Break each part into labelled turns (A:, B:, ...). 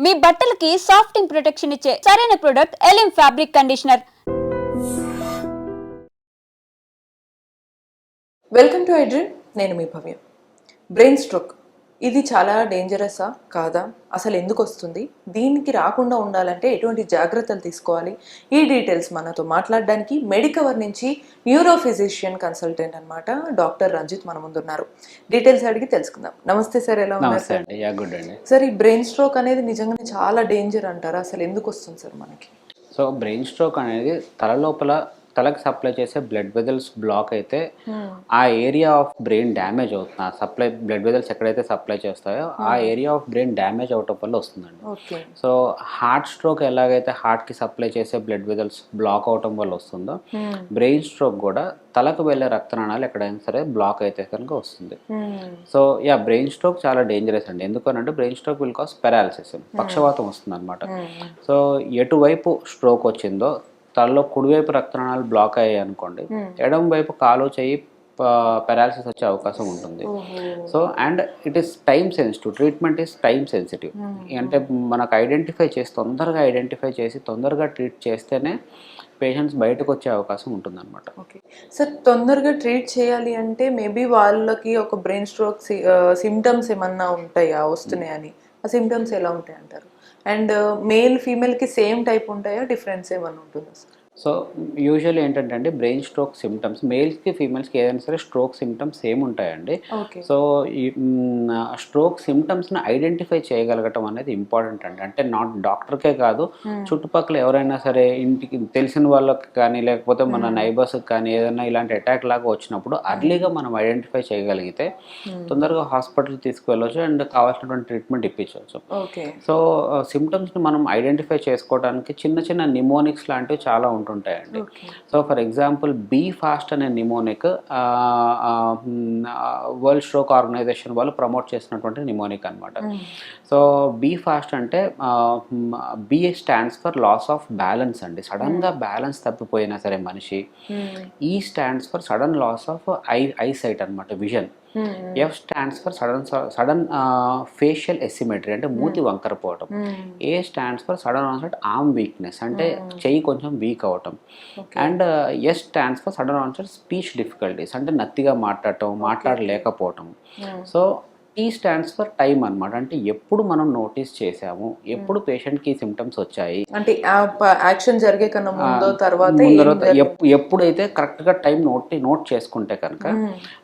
A: మీ బట్టలకి సాఫ్టింగ్ ప్రొటెక్షన్ ఇచ్చే సరైన ప్రొడక్ట్ ఎలిమ్ ఫ్యాబ్రిక్ కండిషనర్
B: వెల్కమ్ టు ఐడ్రిన్ నేను మీ భవ్యం. బ్రెయిన్ స్ట్రోక్ ఇది చాలా డేంజరసా కాదా? అసలు ఎందుకు వస్తుంది? దీనికి రాకుండా ఉండాలంటే ఎటువంటి జాగ్రత్తలు తీసుకోవాలి? ఈ డీటెయిల్స్ మనతో మాట్లాడడానికి మెడికవర్ నుంచి న్యూరో ఫిజిషియన్ కన్సల్టెంట్ అనమాట డాక్టర్ రంజిత్ మన ముందున్నారు. డీటెయిల్స్ అడిగి తెలుసుకుందాం. నమస్తే సార్ ఎలా ఉన్నారు సార్? ఈ బ్రెయిన్ స్ట్రోక్ అనేది నిజంగానే చాలా డేంజర్ అంటారా? అసలు ఎందుకు వస్తుంది సార్ మనకి?
C: సో బ్రెయిన్ స్ట్రోక్ అనేది తల లోపల తలకు సప్లై చేసే బ్లడ్ వెజల్స్ బ్లాక్ అయితే ఆ ఏరియా ఆఫ్ బ్రెయిన్ డ్యామేజ్ అవుతుంది. ఆ సప్లై బ్లడ్ వెజల్స్ ఎక్కడైతే సప్లై చేస్తాయో ఆ ఏరియా ఆఫ్ బ్రెయిన్ డ్యామేజ్ అవటం వల్ల వస్తుందండి. సో హార్ట్ స్ట్రోక్ ఎలాగైతే హార్ట్కి సప్లై చేసే బ్లడ్ వెజల్స్ బ్లాక్ అవటం వల్ల వస్తుందో బ్రెయిన్ స్ట్రోక్ కూడా తలకు వెళ్ళే రక్తనాళాలు ఎక్కడైనా సరే బ్లాక్ అయితే కనుక వస్తుంది. సో యా బ్రెయిన్ స్ట్రోక్ చాలా డేంజరస్ అండి. ఎందుకనంటే brain stroke will cause paralysis పక్షవాతం వస్తుంది అనమాట సో ఎటువైపు స్ట్రోక్ వచ్చిందో తలలో కుడివైపు రక్తనాళాలు బ్లాక్ అయ్యాయి అనుకోండి ఎడమ వైపు కాలు చేయి పెరాలసిస్ వచ్చే అవకాశం ఉంటుంది. So and it is time sensitive treatment is time sensitive అంటే మనకు ఐడెంటిఫై చేసి తొందరగా ఐడెంటిఫై చేసి తొందరగా ట్రీట్ చేస్తేనే పేషెంట్స్ బయటకు వచ్చే అవకాశం ఉంటుందన్నమాట.
B: ఓకే సార్ తొందరగా ట్రీట్ చేయాలి అంటే మేబీ వాళ్ళకి ఒక బ్రెయిన్ స్ట్రోక్ సిమ్టమ్స్ ఏమన్నా ఉంటాయా వస్తున్నాయని ఆ సిమ్టమ్స్ ఎలా ఉంటాయి అంటారు అండ్ మేల్ ఫీమేల్కి సేమ్ టైప్ ఉంటాయా? డిఫరెన్స్ ఏమైనా ఉంటుందా సార్
C: సో యూజువల్లీ ఏంటంటే అండి బ్రెయిన్ స్ట్రోక్ సిమ్టమ్స్ మేల్స్కి ఫీమేల్స్కి ఏదైనా సరే స్ట్రోక్ సిమ్టమ్స్ సేమ్ ఉంటాయండి. సో ఈ స్ట్రోక్ సిమ్టమ్స్ని ఐడెంటిఫై చేయగలగటం అనేది ఇంపార్టెంట్ అండి. అంటే నాట్ డాక్టర్కే కాదు చుట్టుపక్కల ఎవరైనా సరే ఇంటికి తెలిసిన వాళ్ళకి కానీ లేకపోతే మన నైబర్స్కి కానీ ఏదైనా ఇలాంటి అటాక్ లాగా వచ్చినప్పుడు అర్లీగా మనం ఐడెంటిఫై చేయగలిగితే తొందరగా హాస్పిటల్ తీసుకువెళ్ళవచ్చు అండ్ కావాల్సినటువంటి ట్రీట్మెంట్ ఇప్పించవచ్చు సో సిమ్టమ్స్ని మనం ఐడెంటిఫై చేసుకోవడానికి చిన్న చిన్న నిమోనిక్స్ లాంటివి చాలా ఉంటుంటాయండి. So for example B fast అనే నిమోనిక్ వరల్డ్ స్ట్రోక్ ఆర్గనైజేషన్ వాళ్ళు ప్రమోట్ చేసినటువంటి నిమోనిక్ అనమాట సో బీ ఫాస్ట్ అంటే B stands for loss of balance అండి. సడన్గా బ్యాలెన్స్ తప్పిపోయినా సరే మనిషి ఈ stands for sudden loss of eye eyesight అనమాట vision. F stands for sudden sudden facial asymmetry అంటే మూతి వంకరపోవటం A stands for sudden onset arm weakness అంటే చెయ్యి కొంచెం వీక్ అవటం. And S stands for sudden onset speech difficulties అంటే నత్తిగా మాట్లాడటం మాట్లాడలేకపోవటం. So T stands for time అన్నమాట. అంటే ఎప్పుడు మనం నోటీస్ చేసాము ఎప్పుడు పేషెంట్కి సిమ్టమ్స్ వచ్చాయి.
B: అంటే యాక్షన్ జరిగే కన్నా ముందో తర్వాత
C: ఎప్పుడైతే కరెక్ట్గా టైం నోట్ నోట్ చేసుకుంటే కనుక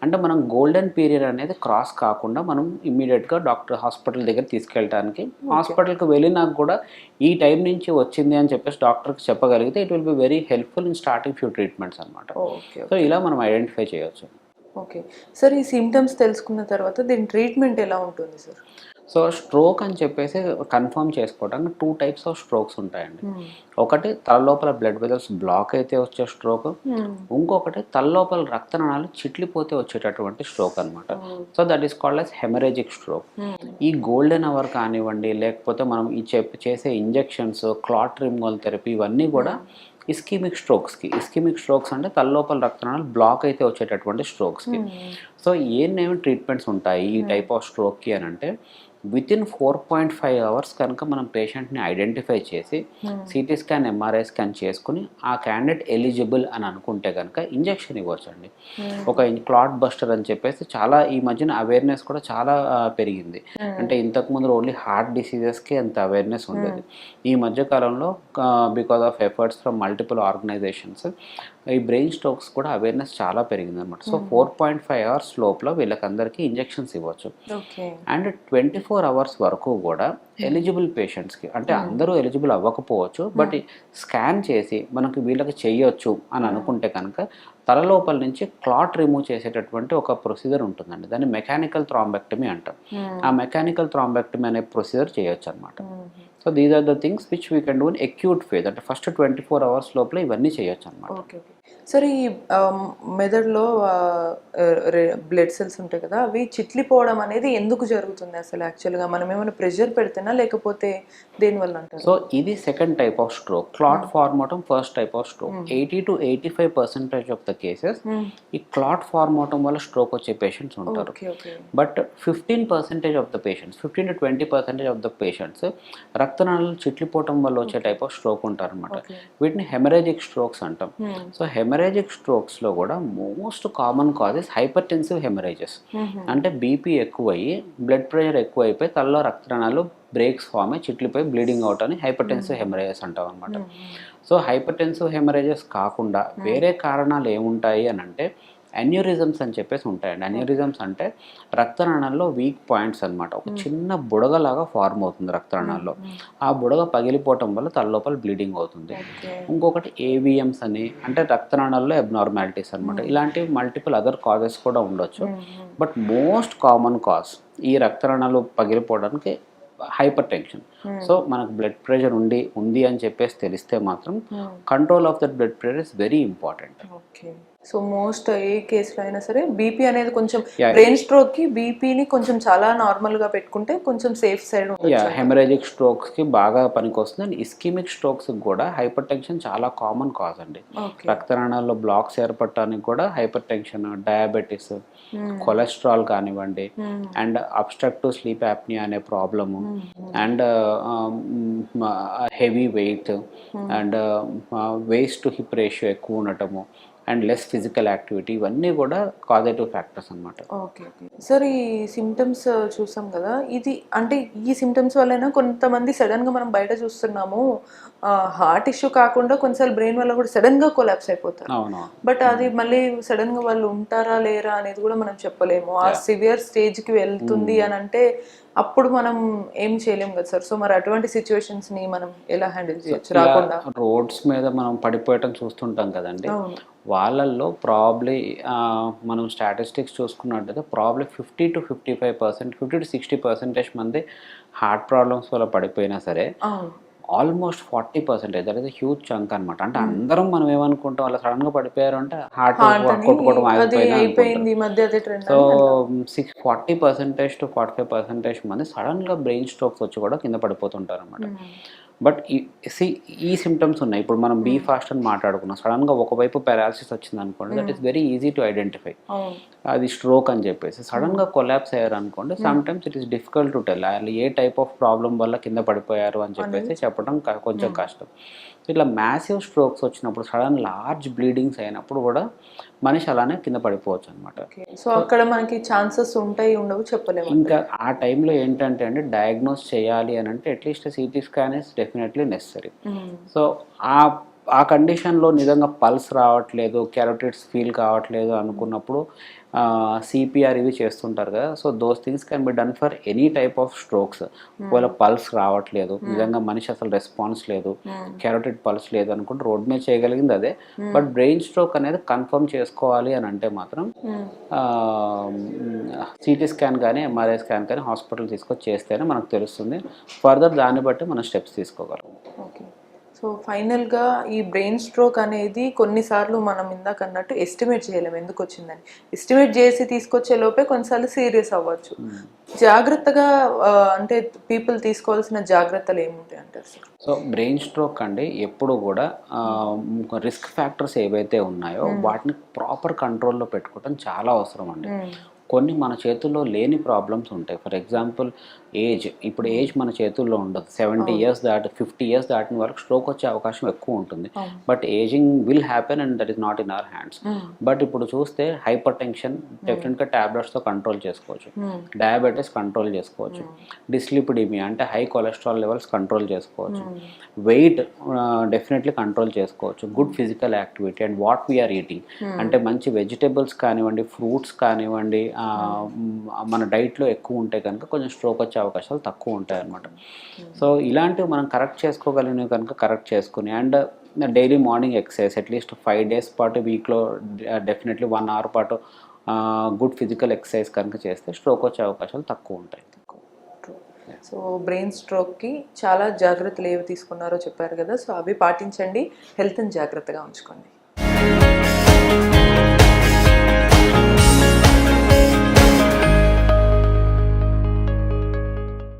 C: అంటే మనం గోల్డెన్ పీరియడ్ అనేది క్రాస్ కాకుండా మనం ఇమ్మీడియట్గా డాక్టర్ హాస్పిటల్ దగ్గర తీసుకెళ్ళడానికి హాస్పిటల్కి వెళ్ళినాక కూడా ఈ టైం నుంచి వచ్చింది అని చెప్పేసి డాక్టర్కి చెప్పగలిగితే it will be very helpful in starting few treatments అనమాట సో ఇలా మనం ఐడెంటిఫై చేయొచ్చు.
B: ఓకే. సార్ ఈ సిమ్టమ్స్ తెలుసుకున్న తర్వాత దీని ట్రీట్మెంట్ ఎలా ఉంటుంది సార్?
C: సో స్ట్రోక్ అని చెప్పేసి కన్ఫర్మ్ చేసుకోవడానికి టూ టైప్స్ ఆఫ్ స్ట్రోక్స్ ఉంటాయండి. ఒకటి తల లోపల బ్లడ్ వెజల్స్ బ్లాక్ అయితే వచ్చే స్ట్రోక్. ఇంకొకటి తల లోపల రక్తనాళాలు చిట్లిపోతే వచ్చేటటువంటి స్ట్రోక్ అన్నమాట. So that is called as haemorrhagic stroke. ఈ గోల్డెన్ అవర్ కానివ్వండి లేకపోతే మనం ఈ చేసే ఇంజెక్షన్స్ క్లాట్ రిమూవల్ థెరపీ ఇవన్నీ కూడా ఇస్కిమిక్ స్ట్రోక్స్కి. ఇస్కిమిక్ స్ట్రోక్స్ అంటే తల లోపల రక్తనాళాలు బ్లాక్ అయితే వచ్చేటటువంటి స్ట్రోక్స్కి. సో ఏమేమి ట్రీట్మెంట్స్ ఉంటాయి? ఈ టైప్ ఆఫ్ స్ట్రోక్కి అని అంటే within four point five hours కనుక మనం పేషెంట్ని ఐడెంటిఫై చేసి సిటీ స్కాన్ ఎంఆర్ఐ స్కాన్ చేసుకుని ఆ క్యాండిడేట్ ఎలిజిబుల్ అని అనుకుంటే కనుక ఇంజెక్షన్ ఇవ్వచ్చు అండి ఒక క్లాట్ బస్టర్ అని చెప్పేసి చాలా ఈ మధ్యన అవేర్నెస్ కూడా చాలా పెరిగింది. అంటే ఇంతకుముందు ఓన్లీ హార్ట్ డిసీజెస్కి అంత అవేర్నెస్ ఉండేది. ఈ మధ్య కాలంలో because of efforts from multiple organisations ఈ బ్రెయిన్ స్ట్రోక్స్ కూడా అవేర్నెస్ చాలా పెరిగింది అనమాట so four point five hours లోపల వీళ్ళకందరికీ ఇంజెక్షన్స్ ఇవ్వచ్చు. అండ్ ట్వంటీ ఫోర్ అవర్స్ వరకు కూడా ఎలిజిబుల్ పేషెంట్స్కి అంటే అందరూ ఎలిజిబుల్ అవ్వకపోవచ్చు బట్ స్కాన్ చేసి మనకు వీళ్ళకి చెయ్యొచ్చు అని అనుకుంటే కనుక తల లోపల నుంచి క్లాట్ రిమూవ్ చేసేటటువంటి ఒక ప్రొసీజర్ ఉంటుందండి. దాన్ని మెకానికల్ థ్రాంబెక్టమీ అంటాం. ఆ మెకానికల్ థ్రాంబెక్టమీ అనే ప్రొసీజర్ చేయొచ్చు అనమాట so these are the things which we can do in acute phase అంటే ఫస్ట్ ట్వంటీ ఫోర్ అవర్స్ లోపల ఇవన్నీ చేయొచ్చు అనమాట
B: ఓకే సరే ఈ ఆ, మెదడులో బ్లడ్ సెల్స్ ఉంటాయి కదా అవి చిట్లిపోవడం అనేది ఎందుకు జరుగుతుంది అసలు యాక్చువల్గా మనం ఏమైనా ప్రెషర్ పెడితేనా లేకపోతే దేనివల్ల అంటారు?
C: సో ఇది second type of stroke clot form అవటం first type of stroke eighty to eighty five percentage of the cases ఈ క్లాట్ ఫార్మ్ అవటం వల్ల స్ట్రోక్ వచ్చే పేషెంట్స్ ఉంటారు. But fifteen percentage of the patients fifteen to twenty percentage of the patients రక్తనాళాలు చిట్లిపోవటం వల్ల వచ్చే టైప్ ఆఫ్ స్ట్రోక్ ఉంటారనమాట
B: Okay.
C: వీటిని హెమరేజిక్ స్ట్రోక్స్ అంటాం. సో హెమరేజిక్ స్ట్రోక్స్లో కూడా most common causes hypertensive hemorrhages అంటే బీపీ ఎక్కువయ్యి బ్లడ్ ప్రెషర్ ఎక్కువ అయిపోయి తలలో రక్తనాళాలు బ్రేక్స్ ఫామ్ అయ్యి చిట్లిపోయి బ్లీడింగ్ అవుట్ అని హైపర్ టెన్సివ్ హెమరేజెస్ అంటాం అనమాట సో హైపర్ టెన్సివ్ హెమరేజెస్ కాకుండా వేరే కారణాలు ఏముంటాయి అని అంటే అన్యూరిజమ్స్ అని చెప్పేసి ఉంటాయండి. అన్యూరిజమ్స్ అంటే రక్తనాళాల్లో వీక్ పాయింట్స్ అన్నమాట. ఒక చిన్న బుడగలాగా ఫార్మ్ అవుతుంది రక్తనాళాల్లో. ఆ బుడగ పగిలిపోవటం వల్ల తలలోపల బ్లీడింగ్ అవుతుంది. ఇంకొకటి ఏవిఎమ్స్ అని అంటే రక్తనాళాల్లో అబ్నార్మాలిటీస్ అన్నమాట. ఇలాంటివి మల్టిపుల్ అదర్ కాజెస్ కూడా ఉండొచ్చు. బట్ మోస్ట్ కామన్ కాజ్ ఈ రక్తనాళాలు పగిలిపోవడానికి హైపర్ టెన్షన్ సో మనకు బ్లడ్ ప్రెషర్ ఉండి ఉంది అని చెప్పేసి తెలిస్తే మాత్రం control of that blood pressure is very important
B: okay so most ఏ కేసులో అయినా సరే బీపీ అనేది కొంచెం. బ్రెయిన్ స్ట్రోక్కి బీపీని కొంచెం చాలా నార్మల్గా పెట్టుకుంటే కొంచెం సేఫ్ సైడ్
C: హెమరేజిక్ స్ట్రోక్స్కి బాగా పనికొస్తుంది అండ్ ఇస్కిమిక్ స్ట్రోక్స్కి కూడా హైపర్ టెన్షన్ చాలా కామన్ కాజ్ అండి. రక్తనాళాల్లో బ్లాక్స్ ఏర్పడటానికి కూడా హైపర్ టెన్షన్ డయాబెటీస్ కొలెస్ట్రాల్ కానివ్వండి అండ్ అబ్స్ట్రక్టివ్ స్లీప్ యాప్నియా అనే problem and heavy weight and waist to hip ratio ఎక్కువ ఉండటము. అండ్ లెస్ ఫిజికల్ యాక్టివిటీ ఇవన్నీ కూడా కాజేటివ్ ఫ్యాక్టర్స్ అన్నమాట.
B: Okay okay. సార్ ఈ సిమ్టమ్స్ చూసాం కదా ఇది అంటే ఈ సిమ్టమ్స్ వల్లైనా కొంతమంది సడన్గా మనం బయట చూస్తున్నాము. హార్ట్ ఇష్యూ కాకుండా కొన్నిసార్లు బ్రెయిన్ వల్ల కూడా సడన్గా కొలాప్స్ అయిపోతారు.
C: అవును.
B: బట్ అది మళ్ళీ సడన్గా వాళ్ళు ఉంటారా లేరా అనేది కూడా మనం చెప్పలేము. ఆ సివియర్ స్టేజ్కి వెళ్తుంది అని అంటే అప్పుడు మనం ఏం చేయలేం కదా సార్. సో మరి అటువంటి సిచ్యువేషన్స్ని మనం ఎలా హ్యాండిల్ చేయొచ్చు? రాకుండా.
C: రోడ్స్ మీద మనం పడిపోయటం చూస్తుంటాం కదండి. వాళ్ళల్లో ప్రాబ్లీ మనం స్టాటిస్టిక్స్ చూసుకున్నట్టయితే probably fifty to fifty five percent fifty to sixty percentage మంది హార్ట్ ప్రాబ్లమ్స్ వల్ల పడిపోయినా సరే almost forty percentage that is huge chunk అనమాట అంటే అందరం మనం ఏమనుకుంటాం వాళ్ళు సడన్గా పడిపోయారు అంటే హార్ట్ కొట్టుకోవడం so six forty percentage to forty five percentage మంది సడన్గా బ్రెయిన్ స్ట్రోక్స్ వచ్చి కూడా కింద పడిపోతుంటారు అనమాట బట్ సి ఈ సిమ్టమ్స్ ఉన్నాయి. ఇప్పుడు మనం బీ ఫాస్ట్ అని మాట్లాడుకున్నాం. సడన్గా ఒకవైపు పారాలసిస్ వచ్చింది అనుకోండి that is very easy to identify అది స్ట్రోక్ అని చెప్పేసి సడన్గా కొలాప్స్ అయ్యారు అనుకోండి sometimes it is difficult to tell వాళ్ళు ఏ టైప్ ఆఫ్ ప్రాబ్లం వల్ల కింద పడిపోయారు అని చెప్పేసి చెప్పడం కొంచెం కష్టం. ఇట్లా మ్యాసివ్ స్ట్రోక్స్ వచ్చినప్పుడు సడన్ లార్జ్ బ్లీడింగ్స్ అయినప్పుడు కూడా మనిషి అలానే కింద పడిపోవచ్చు అనమాట
B: సో అక్కడ మనకి ఛాన్సెస్ ఉంటాయి ఉండవు చెప్పలేము
C: ఇంకా ఆ టైంలో ఏంటంటే అండి డయాగ్నోస్ చేయాలి అని అంటే at least CT scan is definitely necessary so ఆ ఆ కండిషన్లో నిజంగా పల్స్ రావట్లేదు క్యారోటిడ్స్ ఫీల్ కావట్లేదు అనుకున్నప్పుడు సిపిఆర్ ఇవి చేస్తుంటారు కదా. So those things can be done for any type of strokes ఒకవేళ పల్స్ రావట్లేదు నిజంగా మనిషి అసలు రెస్పాన్స్ లేదు క్యారోటిడ్ పల్స్ లేదు అనుకుంటే రోడ్ మీద చేయగలిగింది అదే. బట్ బ్రెయిన్ స్ట్రోక్ అనేది కన్ఫర్మ్ చేసుకోవాలి అని అంటే మాత్రం సిటీ స్కాన్ కానీ ఎంఆర్ఐ స్కాన్ కానీ హాస్పిటల్ తీసుకొచ్చి చేస్తేనే మనకు తెలుస్తుంది. ఫర్దర్ దాన్ని బట్టి మనం స్టెప్స్ తీసుకోగలం.
B: ఓకే సో ఫైనల్గా ఈ బ్రెయిన్ స్ట్రోక్ అనేది కొన్నిసార్లు మనం ఇందాక అన్నట్టు ఎస్టిమేట్ చేయలేము ఎందుకు వచ్చిందని? ఎస్టిమేట్ చేసి తీసుకొచ్చే లోపే కొన్నిసార్లు సీరియస్ అవ్వచ్చు. జాగ్రత్తగా ఆ, అంటే పీపుల్ తీసుకోవాల్సిన జాగ్రత్తలు ఏముంటాయి అంటారు సార్?
C: సో బ్రెయిన్ స్ట్రోక్ అండి ఎప్పుడు కూడా రిస్క్ ఫ్యాక్టర్స్ ఏవైతే ఉన్నాయో వాటిని ప్రాపర్ కంట్రోల్లో పెట్టుకోవడం చాలా అవసరం అండి. కొన్ని మన చేతుల్లో లేని ప్రాబ్లమ్స్ ఉంటాయి. ఫర్ ఎగ్జాంపుల్ ఏజ్ ఇప్పుడు ఏజ్ మన చేతుల్లో ఉండదు. సెవెంటీ ఇయర్స్ దాటి ఫిఫ్టీ ఇయర్స్ దాటిన వరకు స్ట్రోక్ వచ్చే అవకాశం ఎక్కువ ఉంటుంది. But ageing will happen and that is not in our hands. But ఇప్పుడు చూస్తే హైపర్ టెన్షన్ డెఫినెట్గా ట్యాబ్లెట్స్తో కంట్రోల్ చేసుకోవచ్చు. డయాబెటీస్ కంట్రోల్ చేసుకోవచ్చు. డిస్లిపిడిమియా అంటే హై కొలెస్ట్రాల్ లెవెల్స్ కంట్రోల్ చేసుకోవచ్చు. వెయిట్ డెఫినెట్లీ కంట్రోల్ చేసుకోవచ్చు. Good physical activity and what we're eating. అంటే మంచి వెజిటేబుల్స్ కానివ్వండి ఫ్రూట్స్ కానివ్వండి మన డైట్లో ఎక్కువ ఉంటే కనుక కొంచెం స్ట్రోక్ వచ్చే అవకాశాలు తక్కువ ఉంటాయి అన్నమాట సో ఇలాంటివి మనం కరెక్ట్ చేసుకోగలిగినవి కనుక కరెక్ట్ చేసుకుని and daily morning exercise at least five days పాటు వీక్లో డెఫినెట్లీ వన్ అవర్ పాటు గుడ్ ఫిజికల్ ఎక్సర్సైజ్ కనుక చేస్తే స్ట్రోక్ వచ్చే అవకాశాలు తక్కువ ఉంటాయి.
B: సో బ్రెయిన్ స్ట్రోక్కి చాలా జాగ్రత్తలు ఏవి తీసుకున్నారో చెప్పారు కదా సో అవి పాటించండి హెల్త్ని జాగ్రత్తగా ఉంచుకోండి.